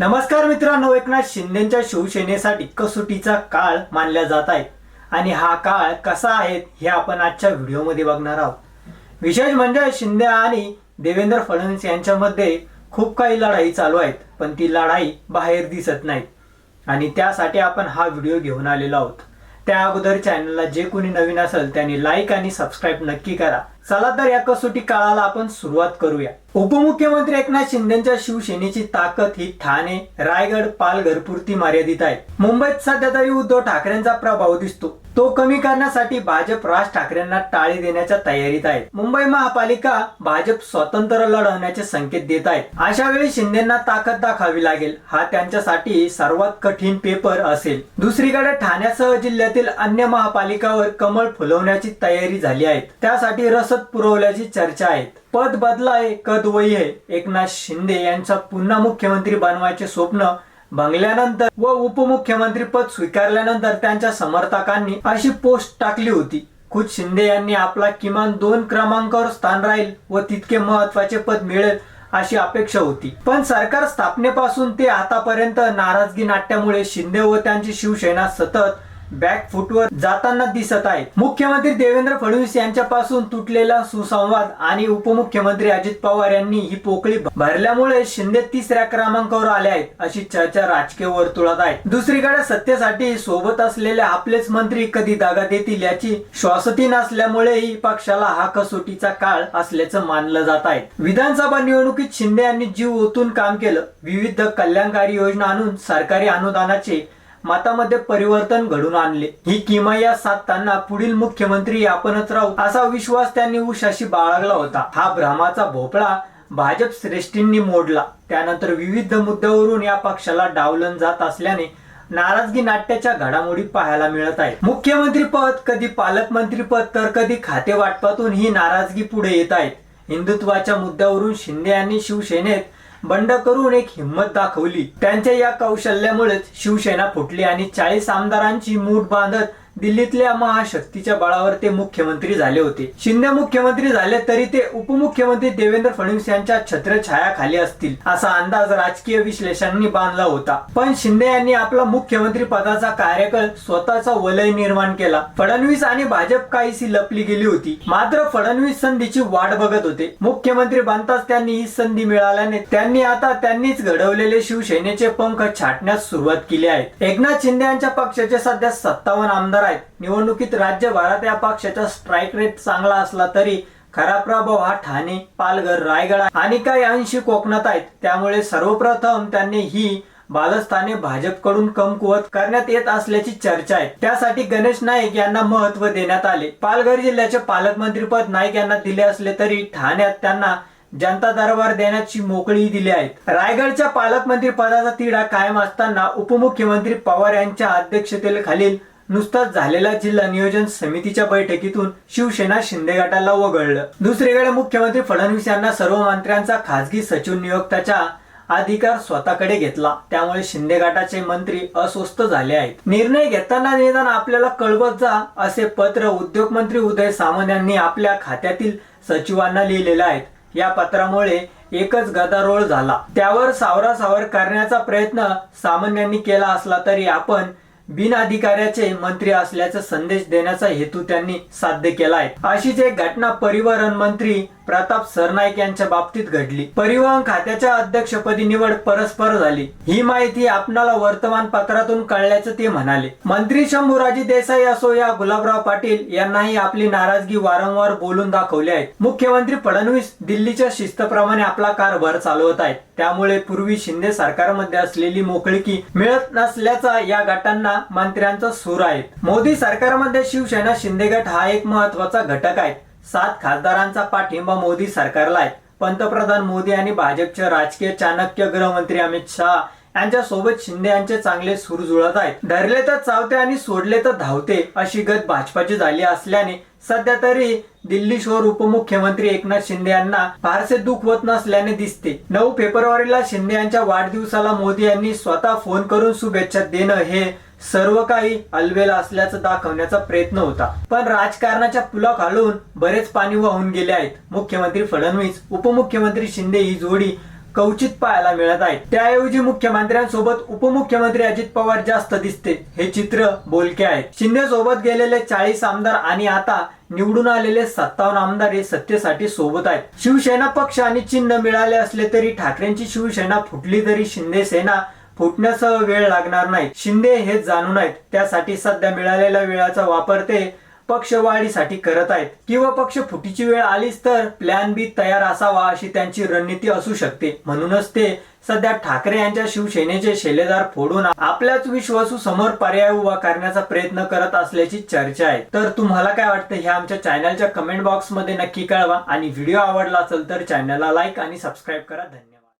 नमस्कार मित्रांनो एकनाथ शिंदेच्या शिवसेनेसाठी कसोटीचा काळ मानला जात आहे. आणि हा काळ कसा आहे हे आपण आजच्या व्हिडिओमध्ये बघणार आहोत. विशेष म्हणजे शिंदे आणि देवेंद्र फडणवीस यांच्यामध्ये खूप काही लढाई चालू आहेत पण ती लढाई बाहेर दिसत नाही आणि त्यासाठी आपण हा व्हिडिओ घेऊन आलेलो आहोत. त्या अगोदर चॅनलला जे कोणी नवीन असेल त्यांनी लाईक आणि सबस्क्राईब नक्की करा. चला तर या कसोटी काळाला आपण सुरुवात करूया. उपमुख्यमंत्री एकनाथ शिंदेच्या शिवसेनेची ताकद ही ठाणे रायगड पालघर पुरती मर्यादित आहे. मुंबईत सध्या तरी उद्धव ठाकरेंचा प्रभाव दिसतो. तो कमी करण्यासाठी भाजप राज ठाकरेंना टाळी देण्याच्या तयारीत आहे मुंबई महापालिका भाजप स्वतंत्र लढवण्याचे संकेत देत आहेत. अशा वेळी शिंदेना ताकद दाखवावी लागेल. हा त्यांच्यासाठी सर्वात कठीण पेपर असेल. दुसरीकडे ठाण्यासह जिल्ह्यातील अन्य महापालिकावर कमळ फुलवण्याची तयारी झाली आहे. त्यासाठी रसद पुरवल्याची चर्चा आहे. पद बदलाय कद वय आहे. एकनाथ शिंदे यांचा पुन्हा मुख्यमंत्री बनवायचे स्वप्न भंगल्यानंतर व उपमुख्यमंत्री पद स्वीकारल्यानंतर त्यांच्या समर्थकांनी अशी पोस्ट टाकली होती. खुद शिंदे यांनी आपला किमान दोन क्रमांकावर स्थान राहील व तितके महत्त्वाचे पद मिळेल अशी अपेक्षा होती. पण सरकार स्थापनेपासून ते आतापर्यंत नाराजगी नाट्यामुळे शिंदे व त्यांची शिवसेना सतत बॅक फुटवर जाताना दिसत आहे. मुख्यमंत्री देवेंद्र फडणवीस यांच्यापासून तुटलेला सुसंवाद आणि उपमुख्यमंत्री अजित पवार यांनी ही पोकळी भरल्यामुळे शिंदे तिसऱ्या क्रमांकावर आले आहेत अशी चर्चा राजकीय वर्तुळात आहे. दुसरीकडे सत्तेसाठी सोबत असलेले आपलेच मंत्री कधी दागा देतील याची श्वासती नसल्यामुळेही पक्षाला हा कसोटीचा काळ असल्याचं मानलं जात आहे. विधानसभा निवडणुकीत शिंदे यांनी जीव ओतून काम केलं. विविध कल्याणकारी योजना आणून सरकारी अनुदानाचे मतामध्ये परिवर्तन घडून आणले. ही किमया साधताना पुढील मुख्यमंत्री आपणच राहू असा विश्वास त्यांनी उशाशी बाळगला होता. हा भ्रमाचा भोपळा भाजप श्रेष्ठींनी मोडला. त्यानंतर विविध मुद्द्यावरून या पक्षाला डावलन जात असल्याने नाराजगी नाट्याच्या घडामोडी पाहायला मिळत आहे मुख्यमंत्री पद कधी पालकमंत्री पद तर कधी खाते वाटपातून ही नाराजगी पुढे येत आहेत. हिंदुत्वाच्या मुद्द्यावरून शिंदे यांनी शिवसेनेत बंड करून एक हिंमत दाखवली. त्यांच्या या कौशल्यामुळेच शिवसेना फुटली आणि चाळीस आमदारांची मूठ बांधत दिल्लीतल्या महाशक्तीच्या बळावर ते मुख्यमंत्री झाले होते. शिंदे मुख्यमंत्री झाले तरी ते उपमुख्यमंत्री देवेंद्र फडणवीस यांच्या छत्रछायाखाली असतील असा अंदाज राजकीय विश्लेषकांनी बांधला होता. पण शिंदे यांनी आपला मुख्यमंत्री पदाचा कार्यकाळ स्वतःचा वलय निर्माण केला. फडणवीस आणि भाजप काहीशी लपली गेली होती. मात्र फडणवीस संधीची वाट बघत होते. मुख्यमंत्री बनताच त्यांनी ही संधी मिळाल्याने त्यांनी आता त्यांनीच घडवलेले शिवसेनेचे पंख छाटण्यास सुरुवात केली आहे एकनाथ शिंदे यांच्या पक्षाचे सध्या सत्तावन्न आमदार आहेत निवडणुकीत राज्यभरात या पक्षाचा स्ट्राईक रेट चांगला असला तरी खरा प्रभाव हा ठाणे पालघर रायगड आणि काही अंशी कोकणात आहेत. त्यामुळे सर्वप्रथम त्यांनी ही बालस्थाने भाजपकडून कमकुवत करण्यात येत असल्याची चर्चा आहे. त्यासाठी गणेश नाईक यांना महत्त्व देण्यात आले. पालघर जिल्ह्याचे पालकमंत्रीपद नाईक यांना दिले असले तरी ठाण्यात त्यांना जनता दरबार देण्याची मोकळी दिली आहे. रायगडच्या पालकमंत्री पदाचा तिढा कायम असताना उपमुख्यमंत्री पवार यांच्या अध्यक्षतेखालील नुसताच झालेला जिल्हा नियोजन समितीच्या बैठकीतून शिवसेना शिंदे गटाला वगळलं. दुसरीकडे मुख्यमंत्री फडणवीस यांना सर्व मंत्र्यांचा खासगी सचिव नियुक्ताचा अधिकार स्वतःकडे घेतला. त्यामुळे शिंदे गटाचे मंत्री अस्वस्थ झाले आहेत. निर्णय घेताना निदान आपल्याला कळवत जा असे पत्र उद्योग मंत्री उदय सामंत यांनी आपल्या खात्यातील सचिवांना लिहिलेले आहेत. या पत्रामुळे एकच गदारोळ झाला. त्यावर सावरासावर करण्याचा प्रयत्न सामंत यांनी केला असला तरी आपण बिनअधिकाऱ्याचे मंत्री असल्याचा संदेश देण्याचा हेतू त्यांनी साध्य केलाय. अशीच एक घटना परिवहन मंत्री प्रताप सरनाईक यांच्या बाबतीत घडली. परिवहन खात्याच्या अध्यक्षपदी निवड परस्पर झाली. ही माहिती आपणाला वर्तमानपत्रातून कळल्याचं ते म्हणाले. मंत्री शंभूराजी देसाई असो या गुलाबराव पाटील यांनाही आपली नाराजगी वारंवार बोलून दाखवली आहे मुख्यमंत्री फडणवीस दिल्लीच्या शिस्तप्रमाणे आपला कारभार चालवत आहेत. त्यामुळे पूर्वी शिंदे सरकारमध्ये असलेली मोकळीकी मिळत नसल्याचा या गटांना मंत्र्यांचा सूर आहे. मोदी सरकारमध्ये शिवसेना शिंदे गट हा एक महत्त्वाचा घटक आहे. सात खासदारांचा पाठिंबा मोदी सरकारला आहे. पंतप्रधान मोदी आणि भाजपचे राजकीय चाणक्य गृहमंत्री अमित शहा यांच्या सोबत शिंदे यांचे चांगले सूर जुळत आहेत. धरले तर चावते आणि सोडले तर धावते अशी गत भाजपाची झाली असल्याने सध्या तरी दिल्ली शोर उपमुख्यमंत्री एकनाथ शिंदे यांना फारसे दुःख होत नसल्याने दिसते. नऊ फेब्रुवारीला शिंदे यांच्या वाढदिवसाला मोदी यांनी स्वतः फोन करून शुभेच्छा देणं हे सर्व काही अलबेला असल्याचं दाखवण्याचा प्रयत्न होता. पण राजकारणाच्या पुला खालून बरेच पाणी वाहून गेले आहेत. मुख्यमंत्री फडणवीस उपमुख्यमंत्री शिंदे ही जोडी कवचित पाहायला मिळत आहे त्याऐवजी मुख्यमंत्र्यांसोबत उपमुख्यमंत्री अजित पवार जास्त दिसते हे चित्र बोलके आहे. शिंदे सोबत गेलेले चाळीस आमदार आणि आता निवडून आलेले सत्तावन्न आमदार हे सत्तेसाठी सोबत आहेत. शिवसेना पक्ष आणि चिन्ह मिळाले असले तरी ठाकरेंची शिवसेना फुटली तरी शिंदे सेना फुटण्यासह वेळ लागणार नाही. शिंदे हे जाणून आहेत. त्यासाठी सध्या मिळालेल्या वेळाचा वापर ते पक्षवाढीसाठी करत आहेत. किंवा पक्ष फुटीची वेळ आलीच तर प्लॅन बी तयार असावा अशी त्यांची रणनीती असू शकते. म्हणूनच ते सध्या ठाकरे यांच्या शिवसेनेचे शेलेदार फोडून आपल्याच विश्वासू समोर पर्याय उभा करण्याचा प्रयत्न करत असल्याची चर्चा आहे. तर तुम्हाला काय वाटतं? हे आमच्या चॅनलच्या कमेंट बॉक्समध्ये नक्की कळवा. आणि व्हिडिओ आवडला असेल तर चॅनलला लाईक आणि सबस्क्राईब करा. धन्यवाद.